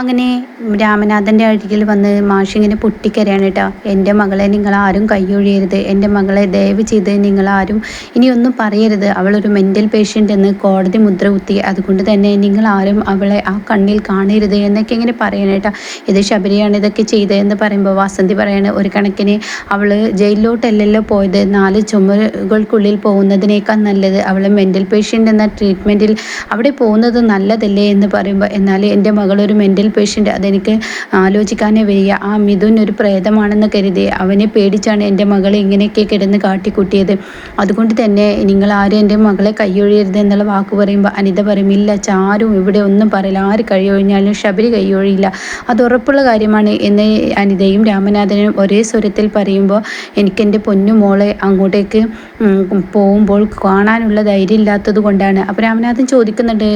അങ്ങനെ രാമനാഥന്റെ അരികിൽ വന്ന് മാഷിങ്ങനെ പൊട്ടിക്കരയാണ് കേട്ടോ എന്റെ മകളെ നിങ്ങൾ ആരും കൈയൊഴിയരുത്. എന്റെ മകളെ ദയവ് ചെയ്ത് നിങ്ങൾ ആരും ഇനിയൊന്നും പറയരുത്. അവളൊരു മെന്റൽ പേഷ്യന്റ് എന്ന് കോടതി മുദ്ര കുത്തി. അതുകൊണ്ട് തന്നെ നിങ്ങൾ ആരും അവളെ ആ കണ്ണിൽ കാണരുത് എന്നൊക്കെ ഇങ്ങനെ പറയണം കേട്ടോ ഇത് ശബരിയാണ് ഇതൊക്കെ ചെയ്തതെന്ന് പറയുമ്പോൾ വാസന്തി പറയാണ് ഒരു കണക്കിന് അവൾ ജയിലിലോട്ടല്ലല്ലോ പോയത്. നാല് ചുമരുകൾക്കുള്ളിൽ പോകുന്നതിനേക്കാൾ നല്ലത് അവൾ മെന്റൽ പേഷ്യന്റ് എന്ന ട്രീറ്റ്മെന്റിൽ അവിടെ പോകുന്നത് നല്ലതല്ലേ എന്ന് പറയുമ്പോൾ എന്നാൽ എന്റെ മകളൊരു മെന്റൽ പേഷ്യന്റ് അതെനിക്ക് ആലോചിക്കാനേ വയ്യ. ആ മിഥുൻ ഒരു പ്രേതമാണെന്ന് കരുതി അവനെ പേടിച്ചാണ് എന്റെ മകളെ ഇങ്ങനെയൊക്കെ കിടന്ന് കാട്ടിക്കൂട്ടിയത്. അതുകൊണ്ട് തന്നെ നിങ്ങൾ ആരും എന്റെ മകളെ കൈയൊഴിയരുത് എന്നുള്ള വാക്ക് പറയുമ്പോൾ അനിത പറയും ഇല്ല ചാരും ഇവിടെ ഒന്നും പറയില്ല. ആര് കഴിയൊഴിഞ്ഞാലും ശബരി കൈയൊഴിയില്ല. അത് ഉറപ്പുള്ള കാര്യമാണ് എന്ന് അനിതയും രാമനാഥനും ഒരേ സ്വരത്തിൽ പറയുമ്പോൾ എനിക്ക് എന്റെ പൊന്നു മോളെ അങ്ങോട്ടേക്ക് പോകുമ്പോൾ കാണാനുള്ള ധൈര്യം ഇല്ലാത്തത് കൊണ്ടാണ്. അപ്പോൾ രാമനാഥൻ ചോദിക്കുന്നുണ്ട്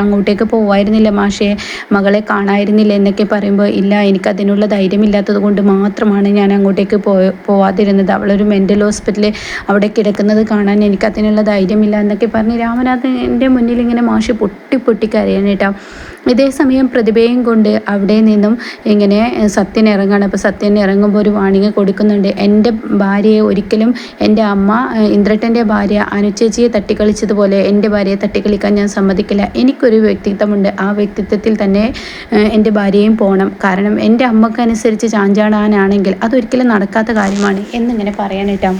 അങ്ങോട്ടേക്ക് പോവായിരുന്നില്ല മാഷെ? മകളെ കാണായിരുന്നില്ല എന്നൊക്കെ പറയുമ്പോൾ ഇല്ല എനിക്കതിനുള്ള ധൈര്യമില്ലാത്തത് കൊണ്ട് മാത്രമാണ് ഞാൻ അങ്ങോട്ടേക്ക് പോയ പോവാതിരുന്നത്. അവളൊരു മെന്റൽ ഹോസ്പിറ്റലിൽ അവിടെ കിടക്കുന്നത് കാണാൻ എനിക്കതിനുള്ള ധൈര്യമില്ല എന്നൊക്കെ പറഞ്ഞ് രാമനാഥന്റെ മുന്നിൽ ഇങ്ങനെ മാഷി പൊട്ടി പൊട്ടി ഇതേ സമയം പ്രതിഭയും കൊണ്ട് അവിടെ നിന്നും ഇങ്ങനെ സത്യൻ ഇറങ്ങാണ്. അപ്പോൾ സത്യൻ ഇറങ്ങുമ്പോൾ ഒരു വാണിംഗ് കൊടുക്കുന്നുണ്ട്. എന്റെ ഭാര്യയെ ഒരിക്കലും എന്റെ അമ്മ ഇന്ദ്രട്ടന്റെ ഭാര്യ അനുചേച്ചിയെ തട്ടിക്കളിച്ചതുപോലെ എന്റെ ഭാര്യയെ തട്ടിക്കളിക്കാൻ ഞാൻ സമ്മതിക്കില്ല. എനിക്കൊരു വ്യക്തിത്വമുണ്ട്. ആ വ്യക്തിത്വത്തിൽ തന്നെ എന്റെ ഭാര്യയും പോകണം കാരണം എന്റെ അമ്മക്കനുസരിച്ച് ചാഞ്ചാടാനാണെങ്കിൽ അതൊരിക്കലും നടക്കാത്ത കാര്യമാണ്. എന്നിങ്ങനെ പറയാനേട്ടാ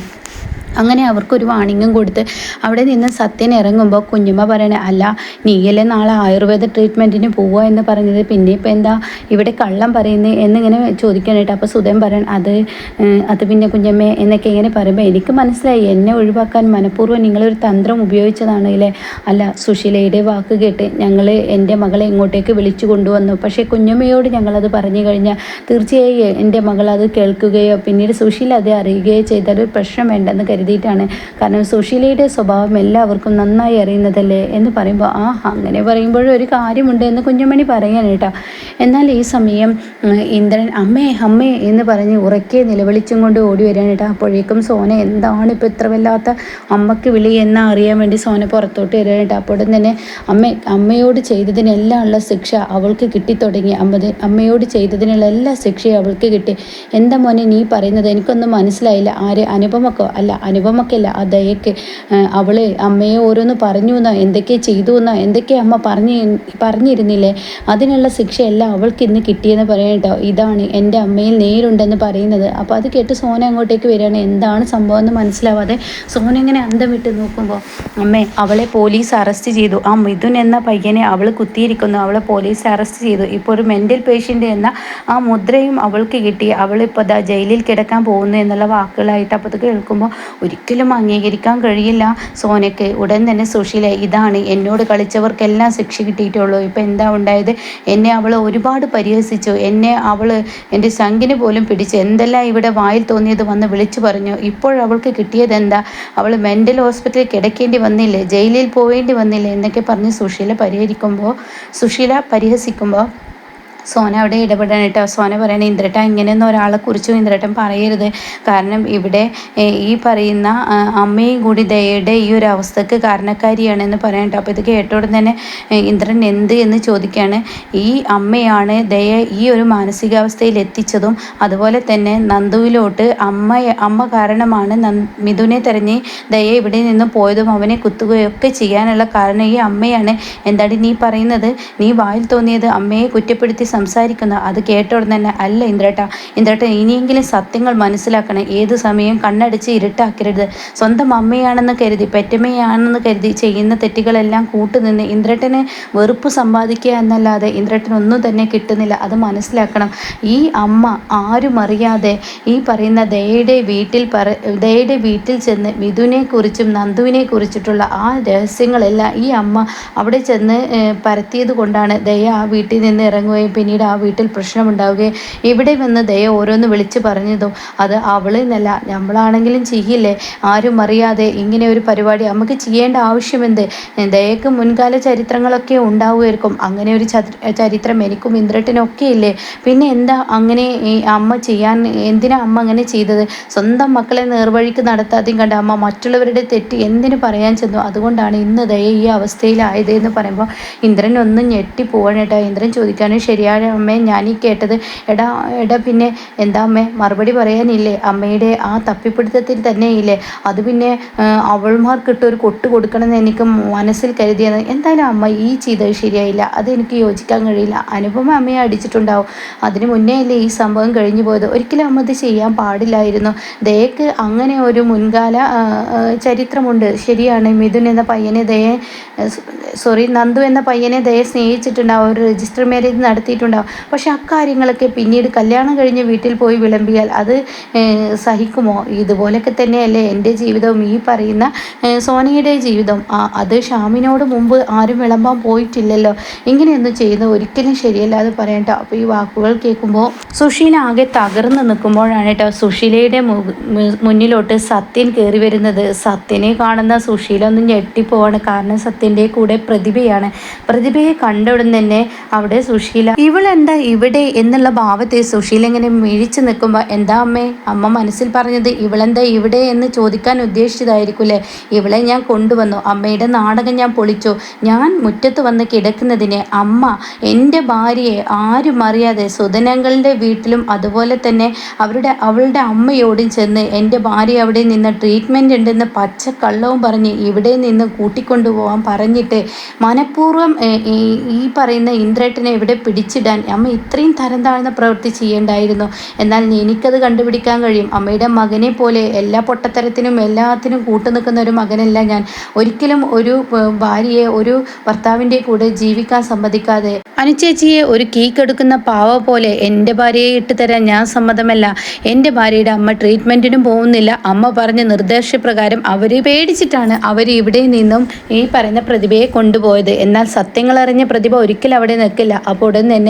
അങ്ങനെ അവർക്കൊരു വാണിങ്ങും കൊടുത്ത് അവിടെ നിന്ന് സത്യൻ ഇറങ്ങുമ്പോൾ കുഞ്ഞുമ്മ പറയണേ അല്ല നീയല്ലേ നാളെ ആയുർവേദ ട്രീറ്റ്മെന്റിന് പോവുക എന്ന് പറഞ്ഞത്. പിന്നെ ഇപ്പോൾ എന്താ ഇവിടെ കള്ളം പറയുന്നത് എന്നിങ്ങനെ ചോദിക്കാനായിട്ട് അപ്പോൾ സുധൻ പറയണം അത് അത് പിന്നെ കുഞ്ഞമ്മ എന്നൊക്കെ ഇങ്ങനെ പറയുമ്പോൾ എനിക്ക് മനസ്സിലായി എന്നെ ഒഴിവാക്കാൻ മനഃപൂർവം നിങ്ങളൊരു തന്ത്രം ഉപയോഗിച്ചതാണെങ്കിലേ അല്ല? സുശീലയുടെ വാക്ക് കേട്ട് ഞങ്ങൾ എന്റെ മകളെ ഇങ്ങോട്ടേക്ക് വിളിച്ചു കൊണ്ടുവന്നു. പക്ഷേ കുഞ്ഞമ്മയോട് ഞങ്ങളത് പറഞ്ഞു കഴിഞ്ഞാൽ തീർച്ചയായും എന്റെ മകൾ അത് കേൾക്കുകയോ പിന്നീട് സുശീല അത് അറിയുകയോ ചെയ്താൽ ഒരു പ്രശ്നം വേണ്ടെന്ന് കരുതിയിട്ടാണ് കാരണം സുശീലയുടെ സ്വഭാവം എല്ലാവർക്കും നന്നായി അറിയുന്നതല്ലേ എന്ന് പറയുമ്പോൾ ആ അങ്ങനെ പറയുമ്പോഴും ഒരു കാര്യമുണ്ട് എന്ന് കുഞ്ഞുമണി പറയാൻ കേട്ടോ. എന്നാൽ ഈ സമയം ഇന്ദ്രൻ അമ്മേ അമ്മേ എന്ന് പറഞ്ഞ് ഉറക്കെ നിലവിളിച്ചും കൊണ്ട് ഓടി വരാൻ കേട്ടോ. അപ്പോഴേക്കും സോന എന്താണ് ഇപ്പോൾ ഇത്ര വല്ലാത്ത അമ്മയ്ക്ക് വിളി എന്ന് അറിയാൻ വേണ്ടി സോന പുറത്തോട്ട് വരാൻ കേട്ടോ. അപ്പോൾ തന്നെ അമ്മ അമ്മയോട് ചെയ്തതിനെല്ലാം ഉള്ള ശിക്ഷ അവൾക്ക് കിട്ടിത്തുടങ്ങി അമ്മ അമ്മയോട് ചെയ്തതിനുള്ള എല്ലാ ശിക്ഷയും അവൾക്ക് കിട്ടി. എന്താ മോനെ നീ പറയുന്നത് എനിക്കൊന്നും മനസ്സിലായില്ല. ആര് അനുപമക്കോ? അല്ല അനുപമക്കല്ല ആ ദയക്ക് അവൾ അമ്മയെ ഓരോന്ന് പറഞ്ഞു എന്നോ എന്തൊക്കെ ചെയ്തു എന്നോ എന്തൊക്കെ അമ്മ പറഞ്ഞ് പറഞ്ഞിരുന്നില്ലേ? അതിനുള്ള ശിക്ഷയെല്ലാം അവൾക്ക് ഇന്ന് കിട്ടിയെന്ന് പറയാം കേട്ടോ. ഇതാണ് എന്റെ അമ്മയിൽ നേരുണ്ടെന്ന് പറയുന്നത്. അപ്പോൾ അത് കേട്ട് സോന അങ്ങോട്ടേക്ക് വരികയാണ്. എന്താണ് സംഭവം എന്ന് മനസ്സിലാവാതെ സോന ഇങ്ങനെ അന്തം വിട്ട് നോക്കുമ്പോൾ അമ്മേ അവളെ പോലീസ് അറസ്റ്റ് ചെയ്തു. ആ മിഥുൻ എന്ന പയ്യനെ അവൾ കുത്തിയിരിക്കുന്നു. അവളെ പോലീസ് അറസ്റ്റ് ചെയ്തു. ഇപ്പോൾ ഒരു മെന്റൽ പേഷ്യന്റ് എന്ന ആ മുദ്രയും അവൾക്ക് കിട്ടി. അവളിപ്പോൾ ദാ ജയിലിൽ കിടക്കാൻ പോകുന്നു എന്നുള്ള വാക്കുകളായിട്ട് അപ്പോൾ കേൾക്കുമ്പോൾ ഒരിക്കലും അംഗീകരിക്കാൻ കഴിയില്ല. സോനയ്ക്ക് ഉടൻ തന്നെ സുശീല ഇതാണ് എന്നോട് കളിച്ചവർക്കെല്ലാം ശിക്ഷ കിട്ടിയിട്ടുള്ളൂ. ഇപ്പം എന്താ ഉണ്ടായത്? എന്നെ അവൾ ഒരുപാട് പരിഹസിച്ചു. എന്നെ അവൾ എന്റെ ശങ്കിന് പോലും പിടിച്ച്. എന്തെല്ലാം ഇവിടെ വായിൽ തോന്നിയത് വന്ന് വിളിച്ചു പറഞ്ഞു. ഇപ്പോഴവൾക്ക് കിട്ടിയത് എന്താ? അവൾ മെന്റൽ ഹോസ്പിറ്റലിൽ കിടക്കേണ്ടി വന്നില്ലേ? ജയിലിൽ പോവേണ്ടി വന്നില്ലേ? എന്നൊക്കെ പറഞ്ഞ് സുശീല പരിഹരിക്കുമ്പോൾ സുശീല പരിഹസിക്കുമ്പോൾ സോന അവിടെ ഇടപെടാനായിട്ട് സോന പറയണ ഇന്ദ്രട്ട ഇങ്ങനെയൊന്നും ഒരാളെ കുറിച്ചും ഇന്ദ്രട്ടൻ പറയരുത്. കാരണം ഇവിടെ ഈ പറയുന്ന അമ്മയും കൂടി ദയയുടെ ഈ ഒരു അവസ്ഥക്ക് കാരണക്കാരിയാണെന്ന് പറയാനായിട്ട് അപ്പോൾ ഇത് കേട്ടോടെ തന്നെ ഇന്ദ്രൻ എന്ത് എന്ന് ചോദിക്കുകയാണ് ഈ അമ്മയാണ് ദയ ഈ ഒരു മാനസികാവസ്ഥയിൽ എത്തിച്ചതും അതുപോലെ തന്നെ നന്ദുവിലോട്ട് അമ്മ അമ്മ കാരണമാണ് മിഥുനെ തെരഞ്ഞ് ദയ ഇവിടെ നിന്ന് പോയതും അവനെ കുത്തുകയൊക്കെ ചെയ്യാനുള്ള കാരണം ഈ അമ്മയാണ്. എന്താണ് നീ പറയുന്നത്? നീ വായിൽ തോന്നിയത് അമ്മയെ കുറ്റപ്പെടുത്തി സംസാരിക്കുന്ന അത് കേട്ട തന്നെ അല്ല ഇന്ദ്രേട്ട ഇന്ദ്രേട്ട ഇനിയെങ്കിലും സത്യങ്ങൾ മനസ്സിലാക്കണം. ഏത് സമയം കണ്ണടിച്ച് ഇരുട്ടാക്കരുത്. സ്വന്തം അമ്മയാണെന്ന് കരുതി പെറ്റമ്മയാണെന്ന് കരുതി ചെയ്യുന്ന തെറ്റുകളെല്ലാം കൂട്ടുനിന്ന് ഇന്ദ്രേട്ടനെ വെറുപ്പ് സമ്പാദിക്കുക എന്നല്ലാതെ ഇന്ദ്രട്ടന് ഒന്നും തന്നെ കിട്ടുന്നില്ല. അത് മനസ്സിലാക്കണം. ഈ അമ്മ ആരും അറിയാതെ ഈ പറയുന്ന ദയയുടെ വീട്ടിൽ പറ ദയയുടെ വീട്ടിൽ ചെന്ന് മിഥുനെ കുറിച്ചും നന്ദുവിനെ കുറിച്ചിട്ടുള്ള ആ രഹസ്യങ്ങളെല്ലാം ഈ അമ്മ അവിടെ ചെന്ന് പരത്തിയത് കൊണ്ടാണ് ദയ ആ വീട്ടിൽ നിന്ന് ഇറങ്ങുകയും പിന്നീട് ആ വീട്ടിൽ പ്രശ്നമുണ്ടാവുകയും ഇവിടെ വന്ന് ദയ ഓരോന്ന് വിളിച്ച് പറഞ്ഞതും അത് അവളെന്നല്ല നമ്മളാണെങ്കിലും ചെയ്യില്ലേ? ആരും അറിയാതെ ഇങ്ങനെ ഒരു പരിപാടി നമുക്ക് ചെയ്യേണ്ട ആവശ്യമെന്ത് ദയക്ക് മുൻകാല ചരിത്രങ്ങളൊക്കെ ഉണ്ടാവുമായിരിക്കും. അങ്ങനെ ഒരു ചരിത്രം എനിക്കും ഇന്ദ്രട്ടിനൊക്കെ ഇല്ലേ? പിന്നെ എന്താ അങ്ങനെ അമ്മ ചെയ്യാൻ എന്തിനാ അമ്മ അങ്ങനെ ചെയ്തത്? സ്വന്തം മക്കളെ നേർവഴിക്ക് നടത്താതെയും കണ്ട അമ്മ മറ്റുള്ളവരുടെ തെറ്റ് എന്തിനു പറയാൻ ചെന്നു? അതുകൊണ്ടാണ് ഇന്ന് ദയ ഈ അവസ്ഥയിലായത് എന്ന് പറയുമ്പോൾ ഇന്ദ്രൻ ഒന്ന് ഞെട്ടി കേട്ടോ. ഇന്ദ്രൻ ചോദിക്കാനും ശരിയാണ് അമ്മേ ഞാൻ ഈ കേട്ടത്. എടാ എടാ പിന്നെ എന്താ അമ്മേ മറുപടി പറയാനില്ലേ? അമ്മയുടെ ആ തപ്പിപ്പിടുത്തത്തിൽ തന്നെ ഇല്ലേ അത് പിന്നെ അവൾമാർക്കിട്ട് ഒരു കൊട്ട് കൊടുക്കണമെന്ന് എനിക്ക് മനസ്സിൽ കരുതിയത് എന്തായാലും അമ്മ ഈ ചെയ്തത് ശരിയായില്ല. അത് എനിക്ക് യോജിക്കാൻ കഴിയില്ല. അനുപമ അമ്മയെ അടിച്ചിട്ടുണ്ടാവും. അതിന് മുന്നേ അല്ലേ ഈ സംഭവം കഴിഞ്ഞു പോയത്. ഒരിക്കലും അമ്മ ഇത് ചെയ്യാൻ പാടില്ലായിരുന്നു. ദയക്ക് അങ്ങനെ ഒരു മുൻകാല ചരിത്രമുണ്ട്. ശരിയാണ് മിഥുൻ എന്ന പയ്യനെ ദയ സോറി നന്ദു എന്ന പയ്യനെ ദയ സ്നേഹിച്ചിട്ടുണ്ടാവും ഒരു രജിസ്റ്റർ മാരേജ് നടത്തിയിട്ടുണ്ടാവും പക്ഷെ അക്കാര്യങ്ങളൊക്കെ പിന്നീട് കല്യാണം കഴിഞ്ഞ് വീട്ടിൽ പോയി വിളമ്പിയാൽ അത് സഹിക്കുമോ? ഇതുപോലൊക്കെ തന്നെയല്ലേ എന്റെ ജീവിതവും. ഈ പറയുന്ന സോനയുടെ ജീവിതം. അത് ഷാമിനോട് മുമ്പ് ആരും വിളമ്പാൻ പോയിട്ടില്ലല്ലോ. ഇങ്ങനെയൊന്നും ചെയ്യുന്ന ഒരിക്കലും ശരിയല്ല അത് പറയണ്ട. അപ്പോൾ ഈ വാക്കുകൾ കേൾക്കുമ്പോൾ സുശീല ആകെ തകർന്ന് നിൽക്കുമ്പോഴാണ് കേട്ടോ സുശീലയുടെ മുന്നിലോട്ട് സത്യൻ കയറി വരുന്നത്. സത്യനെ കാണുന്ന സുശീല ഒന്ന് ഞെട്ടിപ്പോവാണ്. കാരണം സത്യന്റെ കൂടെ പ്രതിഭയാണ്. പ്രതിഭയെ കണ്ട തന്നെ അവിടെ സുശീല ഇവളെന്താ ഇവിടെ എന്നുള്ള ഭാവത്തെ സുശീല ഇങ്ങനെ മിഴിച്ചു നിൽക്കുമ്പോൾ എന്താ അമ്മേ? അമ്മ മനസ്സിൽ പറഞ്ഞത് ഇവളെന്താ ഇവിടെ എന്ന് ചോദിക്കാൻ ഉദ്ദേശിച്ചതായിരിക്കുമല്ലേ ഇവളെ ഞാൻ കൊണ്ടുവന്നു. അമ്മയുടെ നാടകം ഞാൻ പൊളിച്ചു. ഞാൻ മുറ്റത്ത് വന്ന് കിടക്കുന്നതിന് അമ്മ എന്റെ ഭാര്യയെ ആരും അറിയാതെ സുധനങ്ങളുടെ വീട്ടിലും അതുപോലെ തന്നെ അവരുടെ അവളുടെ അമ്മയോടും ചെന്ന് എന്റെ ഭാര്യ അവിടെ നിന്ന് ട്രീറ്റ്മെന്റ് ഉണ്ടെന്ന് പച്ച കള്ളവും പറഞ്ഞ് ഇവിടെ നിന്ന് കൂട്ടിക്കൊണ്ടുപോകാൻ പറഞ്ഞിട്ട് മനഃപൂർവം ഈ പറയുന്ന ഇന്ദ്രേട്ടനെ ഇവിടെ പിടിച്ചിടാൻ അമ്മ ഇത്രയും തരം താഴ്ന്ന പ്രവൃത്തി ചെയ്യേണ്ടായിരുന്നു. എന്നാൽ എനിക്കത് കണ്ടുപിടിക്കാൻ കഴിയും. അമ്മയുടെ മകനെ പോലെ എല്ലാ പൊട്ടത്തരത്തിനും എല്ലാത്തിനും കൂട്ടു നിൽക്കുന്ന ഒരു മകനല്ല ഞാൻ. ഒരിക്കലും ഒരു ഭാര്യയെ ഒരു ഭർത്താവിന്റെ കൂടെ ജീവിക്കാൻ സമ്മതിക്കാതെ. അനുചേച്ചിയെ ഒരു കീക്കെടുക്കുന്ന പാവ പോലെ എന്റെ ഭാര്യയെ ഇട്ട് തരാൻ ഞാൻ സമ്മതമല്ല. എന്റെ ഭാര്യയുടെ അമ്മ ട്രീറ്റ്മെന്റിനും പോകുന്നില്ല. അമ്മ പറഞ്ഞ നിർദ്ദേശപ്രകാരം അവർ പേടിച്ചിട്ടാണ് അവർ ഇവിടെ നിന്നും ഈ പറയുന്ന പ്രതിഭയെ കൊണ്ടുപോയത്. എന്നാൽ സത്യങ്ങളറിഞ്ഞ പ്രതിഭ ഒരിക്കലും അവിടെ നിൽക്കില്ല. അപ്പോൾ ഉടൻ തന്നെ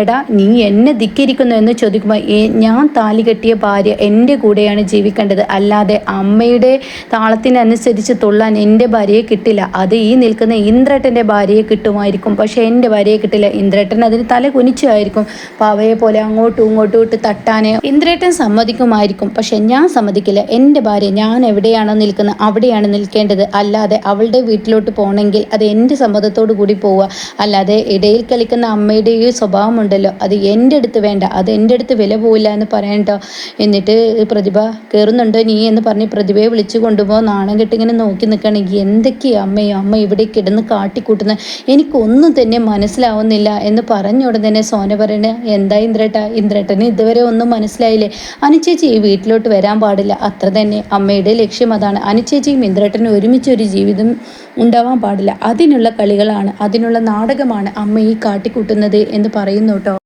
എടാ നീ എന്നെ ധിക്കരിക്കുന്നു എന്ന് ചോദിക്കുമ്പോൾ ഞാൻ താലി കെട്ടിയ ഭാര്യ എന്റെ കൂടെയാണ് ജീവിക്കേണ്ടത്. അല്ലാതെ അമ്മയുടെ താളത്തിനനുസരിച്ച് തുള്ളാൻ എന്റെ ഭാര്യയെ കിട്ടില്ല. അത് ഈ നിൽക്കുന്ന ഇന്ദ്രട്ടന്റെ ഭാര്യയെ കിട്ടുമായിരിക്കും. പക്ഷേ എന്റെ ഭാര്യയെ കിട്ടില്ല. ഇന്ദ്രട്ടൻ അതിന് തല കുനിച്ചായിരിക്കും. പാവയെ പോലെ അങ്ങോട്ടും ഇങ്ങോട്ടും ഇട്ട് തട്ടാനേ ഇന്ദ്രേട്ടൻ സമ്മതിക്കുമായിരിക്കും. പക്ഷെ ഞാൻ സമ്മതിക്കില്ല. എന്റെ ഭാര്യ ഞാൻ എവിടെയാണ് നിൽക്കുന്നത് അവിടെയാണ് നിൽക്കേണ്ടത്. അല്ലാതെ അവളുടെ വീട്ടിലോട്ട് പോകണമെങ്കിൽ അത് എന്റെ സമ്മതത്തോടു കൂടി പോവുക. അല്ലാതെ ഇടയിൽ കളിക്കുന്ന അമ്മയുടെ ഈ സ്വഭാവമുണ്ടല്ലോ. അത് എന്റെ അടുത്ത് വേണ്ട. അത് എന്റെ അടുത്ത് വില പോവില്ല എന്ന് പറയണ്ടോ എന്നിട്ട് പ്രതിഭ കയറുന്നുണ്ടോ നീ എന്ന് പറഞ്ഞ് പ്രതിഭയെ വിളിച്ചു കൊണ്ടുപോകാൻ നാണം കെട്ടിങ്ങനെ നോക്കി നിൽക്കുകയാണെങ്കിൽ എന്തൊക്കെയാ അമ്മയോ അമ്മ ഇവിടെ കിടന്ന് കാട്ടിക്കൂട്ടുന്ന? എനിക്കൊന്നും തന്നെ മനസ്സിലാവുന്നില്ല എന്ന് പറഞ്ഞ ഉടൻ തന്നെ സോന പറയണ എന്താ ഇന്ദ്രേട്ട? ഇന്ദ്രേട്ടന് ഇതുവരെ ഒന്നും മനസ്സിലായില്ലേ? അനുചേച്ചി ഈ വീട്ടിലോട്ട് വരാൻ പാടില്ല. അത്ര തന്നെ അമ്മയുടെ ലക്ഷ്യം അതാണ്. അനുചേച്ചിയും ഇന്ദ്രേട്ടനും ഒരുമിച്ച് ഒരു ജീവിതം ഉണ്ടാവാൻ പാടില്ല. അതിനുള്ള കളികളാണ് അതിനുള്ള നാടകമാണ് അമ്മ ഈ കാട്ടിക്കൂട്ടുന്നത് എന്ന് പറയുന്നു കേട്ടോ.